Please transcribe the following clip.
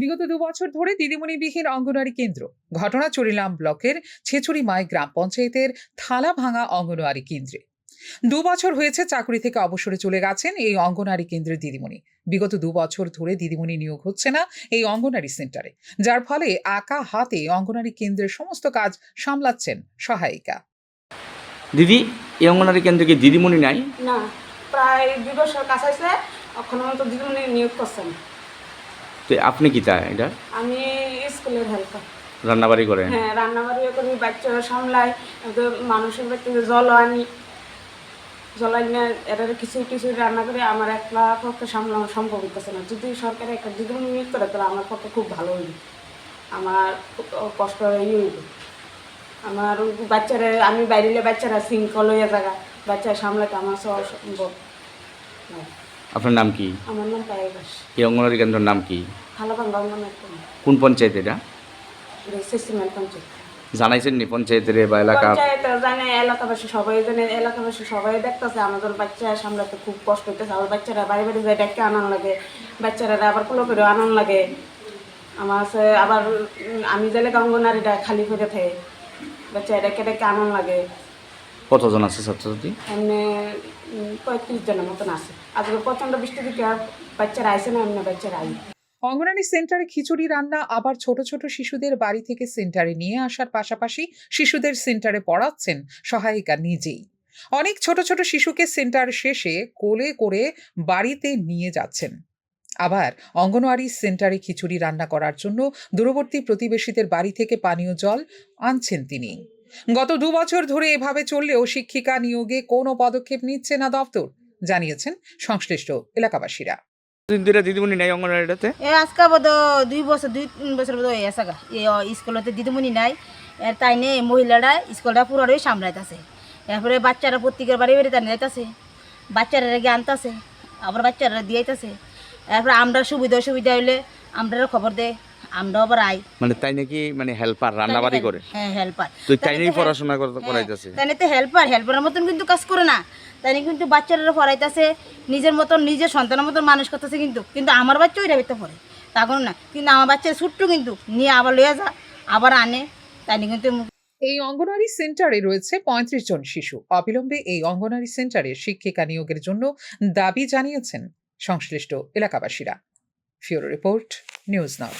বিগত দু বছর ধরে দিদিমণিবিহীন অঙ্গনওয়াড়ি কেন্দ্র। ঘটনা চুরিলাম ব্লকের ছেচুরিমাই গ্রাম পঞ্চায়েতের থালা ভাঙা অঙ্গনওয়াড়ি কেন্দ্রে। দু বছর হয়েছে চাকরি থেকে অবসরে চলে গেছেন এই অঙ্গনওয়াড়ি কেন্দ্রের দিদিমণি। বিগত দু বছর ধরে দিদিমণি নিয়োগ হচ্ছে না এই অঙ্গনওয়াড়ি সেন্টারে যার ফলে একা হাতে অঙ্গনওয়াড়ি কেন্দ্রের সমস্ত কাজ সামলাচ্ছেন সহায়িকা। দিদি এই অঙ্গনারী কেন্দ্রে কি দিদিমণি নাই? না প্রায় দুই বছর কাছাইছে এখন তো দিদিমণি নিয়োগ করছেন। তো আপনি কি তা এটা? আমি স্কুলের হেল্পার রান্নাবাড়ি করেন হ্যাঁ রান্নাবাড়িও করি বাচ্চারা সামলাই মানুষের বাড়িতে জল আনি জল আনি এরা কিছু কিছু রান্না করে আমার একলা পক্ষে সামলানো সম্ভব হইতেছে না। যদি সরকার একটা দিদিমণি নিয়োগ করে তাহলে আমার পক্ষে খুব ভালো হইবে। আমার খুব কষ্ট ইয়ে হইবে আমার বাচ্চারা আমি বাইরে বাচ্চারা শৃঙ্খল হয়ে থাকা বাচ্চা সামলাতে আমার সব সম্ভব আপনার নাম কি? আমার নাম এই অঙ্গনারী কেন্দ্রের নাম কি? কোন পঞ্চায়েত এটা? জানাইছেন নি পঞ্চায়েতের বা এলাকা? জানে এলাকাবাসী সবাই জানে এলাকাবাসী সবাই দেখতেছে আমাদের বাচ্চা সামলাতে খুব কষ্ট হইতেছে আমার বাচ্চারা বাড়ি বাড়ি যায় আনান লাগে বাচ্চারা আবার কুলো করে আনান লাগে। আমার আছে আবার আমি গেলে অঙ্গনারীটা খালি করে থাকে বাচ্চা ডেকে ডেকে আনান লাগে। কতজন আছে ছাত্রছাত্রী? এমনি পঁয়ত্রিশ জনের মতন আছে। আজকে প্রচণ্ড বৃষ্টি দিকে আর বাচ্চারা আইসে না এমনি বাচ্চারা আই অঙ্গনারী সেন্টারে খিচুড়ি রান্না আবার ছোট ছোট শিশুদের বাড়ি থেকে সেন্টারে নিয়ে আসার পাশাপাশি শিশুদের সেন্টারে পড়াচ্ছেন সহায়িকা নিজেই। অনেক ছোট ছোট শিশুকে সেন্টার শেষে কোলে করে বাড়িতে নিয়ে যাচ্ছেন। আবার অঙ্গনওয়াড়ি সেন্টারে খিচুড়ি রান্না করার জন্য দূরবর্তী প্রতিবেশীদের বাড়ি থেকে পানীয় জল আনছেন তিনি। গত দু বছর ধরে এভাবে চললেও শিক্ষিকা নিয়োগে কোনো পদক্ষেপ নিচ্ছে না দপ্তর জানিয়েছেন সংশ্লিষ্ট এলাকাবাসীরা। দিন দিদিমণি নাই অঙ্গনারীটাতে এ আজকে বোধ দুই বছর দুই তিন বছর বোধ হয়ে স্কুলতে দিদিমণি নাই তাই নিয়ে মহিলারা স্কুলটা পুরোটাই সামলাইতেছে। এরপরে বাচ্চারা প্রত্যেকের বাড়ি বাড়ি টানি যাইতেছে বাচ্চারা রেগে আনতেছে আবার বাচ্চারা দিয়াইতেছে। এরপরে আমরা সুবিধা অসুবিধা হইলে আমরা খবর দে আমরাও আবার আই। মানে তাই নাকি মানে হেল্পার রান্নাবাড়ি করে? হ্যাঁ হেল্পার তো তাই নাকি পড়াশোনা করাইতেছে তাই তো হেল্পার হেল্পারের মতন কিন্তু কাজ করে না। তাই কিন্তু বাচ্চারা পড়াইতেছে নিজের মতন নিজের সন্তানের মতন মানুষ করতেছে কিন্তু। কিন্তু আমার বাচ্চা ওইটা ভিতরে পড়ে তা কোনো না। কিন্তু আমার বাচ্চার ছোট্ট কিন্তু নিয়ে আবার লইয়া যা আবার আনে। তাই কিন্তু এই অঙ্গনওয়াড়ি সেন্টারে রয়েছে পঁয়ত্রিশ জন শিশু। অবিলম্বে এই অঙ্গনওয়াড়ি সেন্টারে শিক্ষিকা নিয়োগের জন্য দাবি জানিয়েছেন সংশ্লিষ্ট এলাকাবাসীরা। ফিওরো রিপোর্ট নিউজ নাও